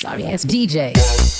Sorry, it's DJ.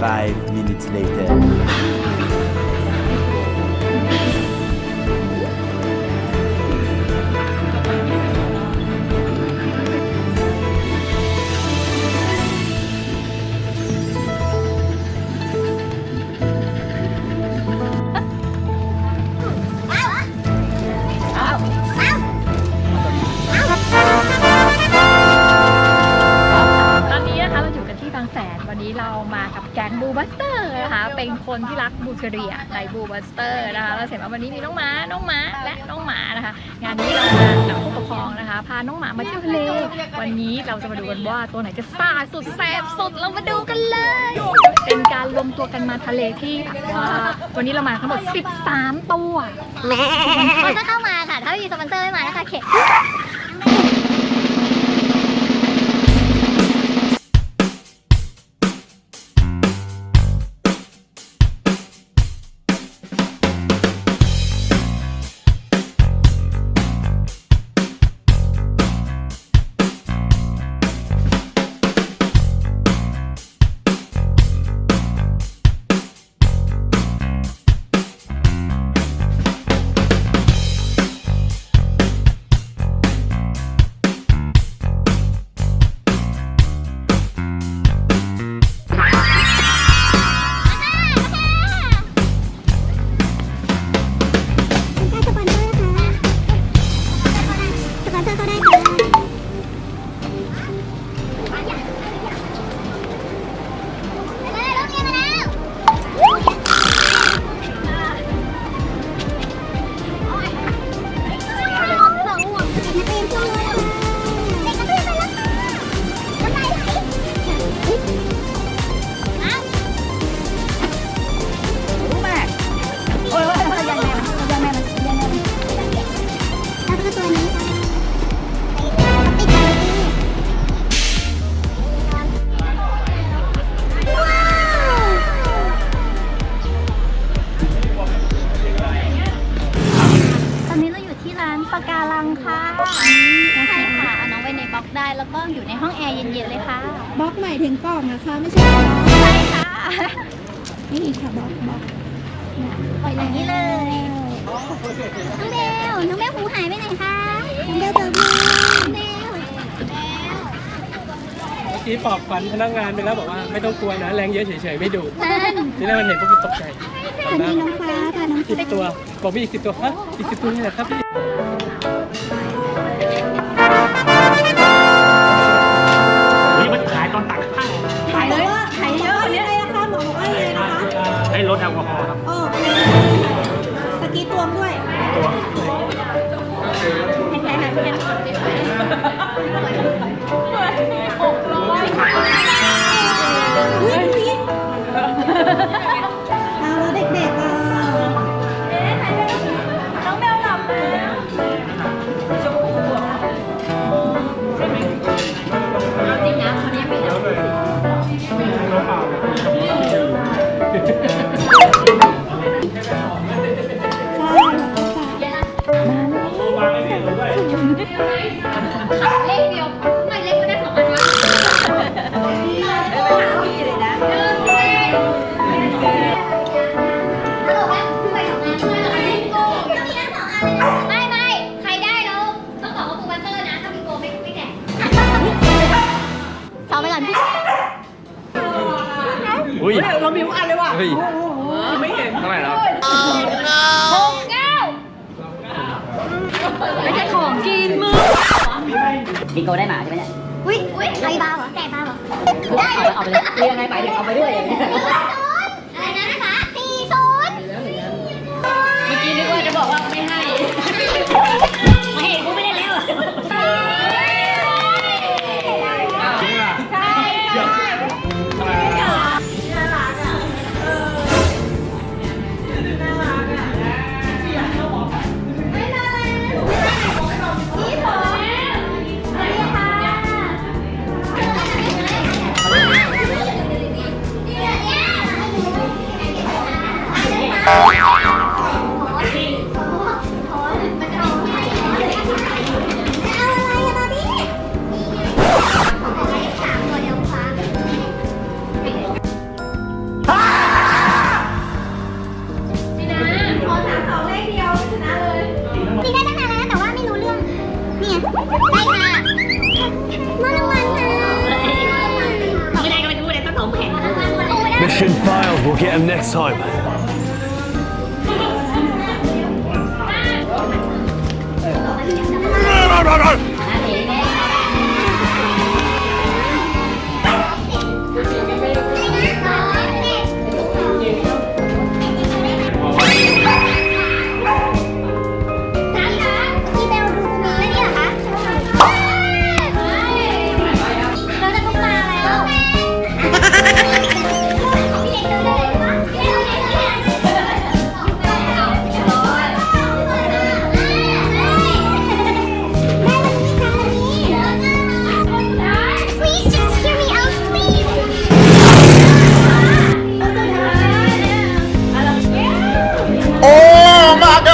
five minutes later. เป็นคนที่รักบูเกเรียในบูบัสเตอร์นะคะเราเห็นว่าวันนี้มีน้องหมา น้องหมาและน้องหมานะคะ งานนี้เรามากับผู้ปกครองนะคะ พาน้องหมามาเที่ยวทะเลวันนี้เราจะมาดูกันว่าตัวไหนจะซ่าสุดแสบสุดเรามาดูกันเลย เป็นการรวมตัวกันมาทะเลที่ว่าวันนี้เรามาทั้งหมด 13 ตัว แม่อนเซอร์เข้ามาค่ะ ถ้าม่มีสปอนเซอร์ไม่มานะคะเข็ด เย็นๆเลยค่ะ บล็อกหมายถึงกล่องนะคะไม่ใช่บล็อกใช่ค่ะ นี่ค่ะบล็อกบล็อกปล่อยอย่างนี้เลยน้องเบลน้องเบลหูหายไปไหนคะน้องเบลเจอพี่น้องเบลเมื่อกี้ปลอบขวัญพนักงานไปแล้วบอกว่าไม่ต้องกลัวนะแรงเยอะเฉยๆไม่ดุนั่นทีแรกมันเห็นปุ๊บมันตกใจอันนี้น้องฟ้าค่ะน้องสิบตัว บอกมีอีกสิบตัวฮะอีกสิบตัวนี่แหละครับพี่ Yeah. อุ้ยเรามีทุกอันเลยว่ะเฮ้ยไม่เห็นเท่าไหร่แล้วหกเก้าไม่ใช่ของกินมึงบิงโกได้หมาใช่ไหมเนี่ยอุ้ยอุ้ยไก่บ้าเหรอไก่บ้าเหรอได้เอาเอาไปเลยเรียกไงไปเดี๋ยวเอาไปด้วย Mission failed. We'll get him next time. จ้า Oh my God.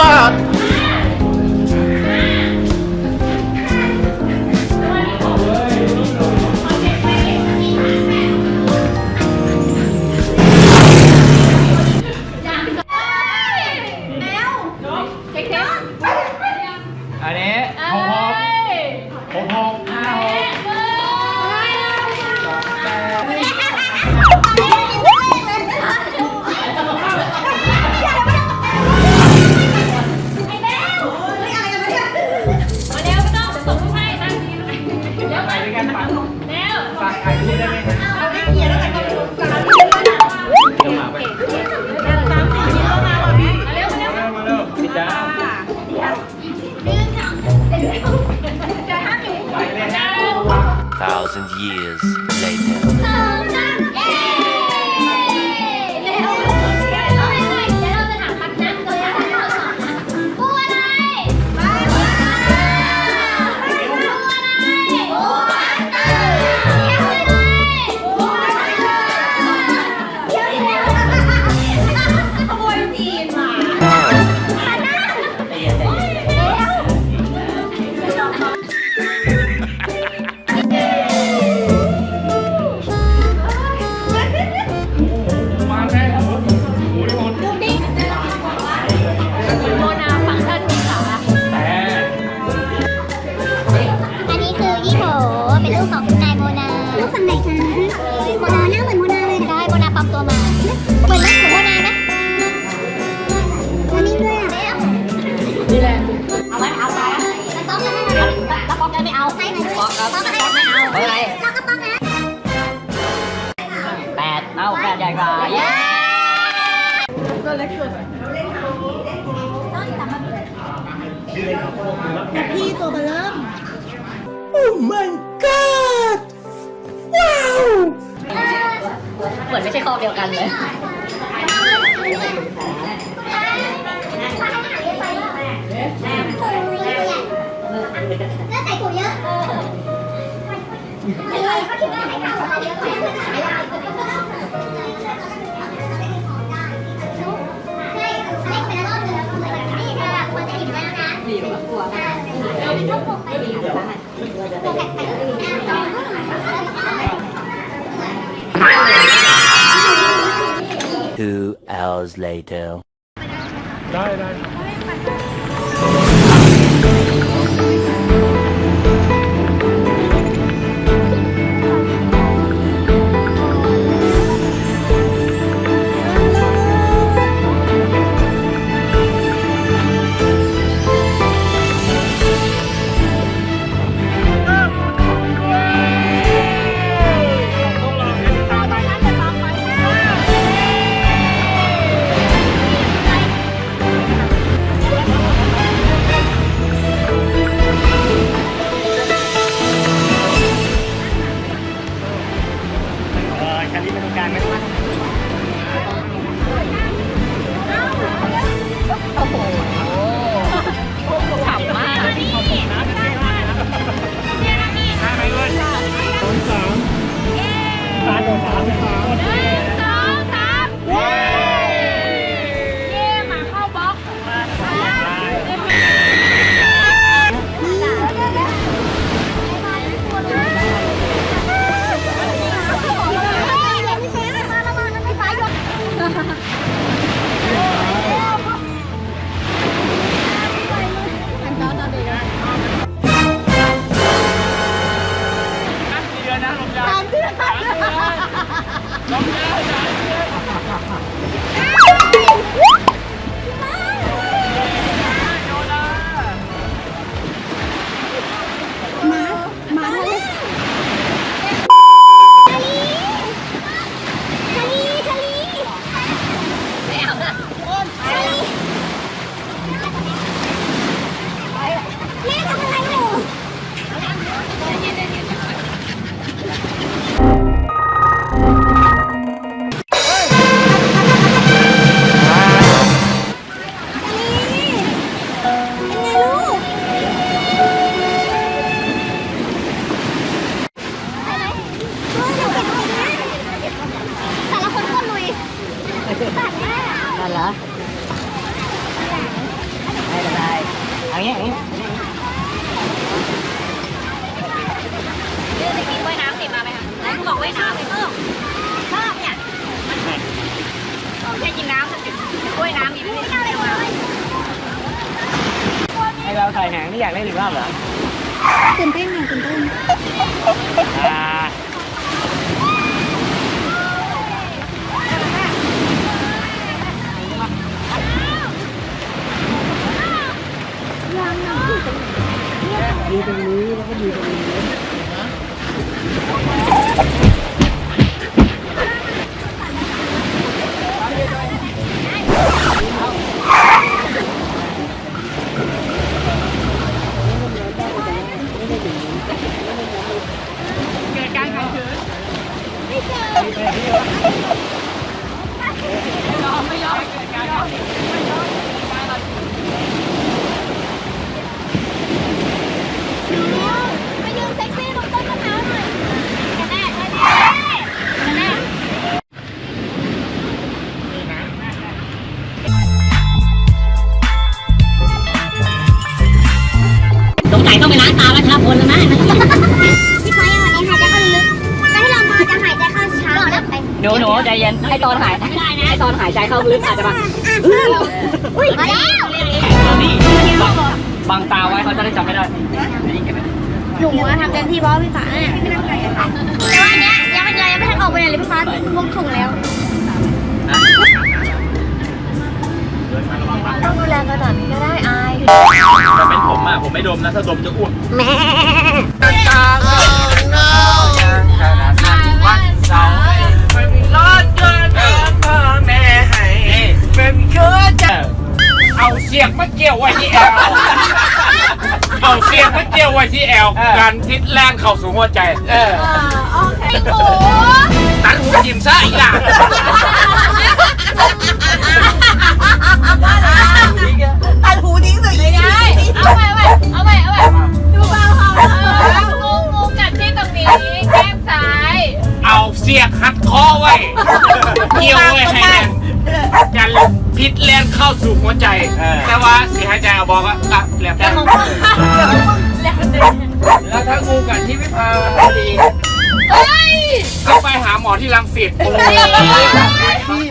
แต่พี่ตัวเบลเริ่มเหมือนไม่ใช่ข้อเดียวกันเลย แล้วใส่ถุงเยอะเออเขาคิดว่าไหนทำอะไรเยอะใช่เ อิ่มแล้วนะดีกว่ากลัวเราเป็นต้องปกไปดีกว่าปกแปลก Two hours later. ได้ได้ แให้เราใส่หางที่อยากเล่นอีกรอบเหรอตื่นเต้นค่ะตื่นเต้นอ่ายืนตรงนี้แล้วก็ยืนตรงนี้ หายใจเข้าลึกแล้วที่เรานอนจะหายใจเข้าช้าแล้วไปหนูหนูใจเย็นไอตอนหายไอตอนหายใจเข้าลึกอาจจะแบบอุ้ยมาแล้วบังตาไว้เขาจะได้จำไม่ได้หนูทำเต็มที่เพราะพี่ฟ้าเนี่ยแต่ว่าเนี้ยยังไม่เลยยังไม่ทันออกไปไหนเลยพี่ฟ้าลงถุงแล้วต้องดูแลกันหน่อยก็ได้อายถ้าเป็นผมอะผมไม่ดมนะถ้าดมจะอ้วกแม่ ยกมาเกี่ยวไว้ที่แอลเอาเสียกมาเกี่ยวไว้ที่แอลการพิษแรงเข้าสู่หัวใจ เออไอ้หมูตันหูจิ้มซะอีกล่ะ บอกว่าอะแล้วแต่แล้วถ้างูกัดที่วิภาวดีเฮ้ยก็ไปหาหมอที่รังสิตเฮ้ย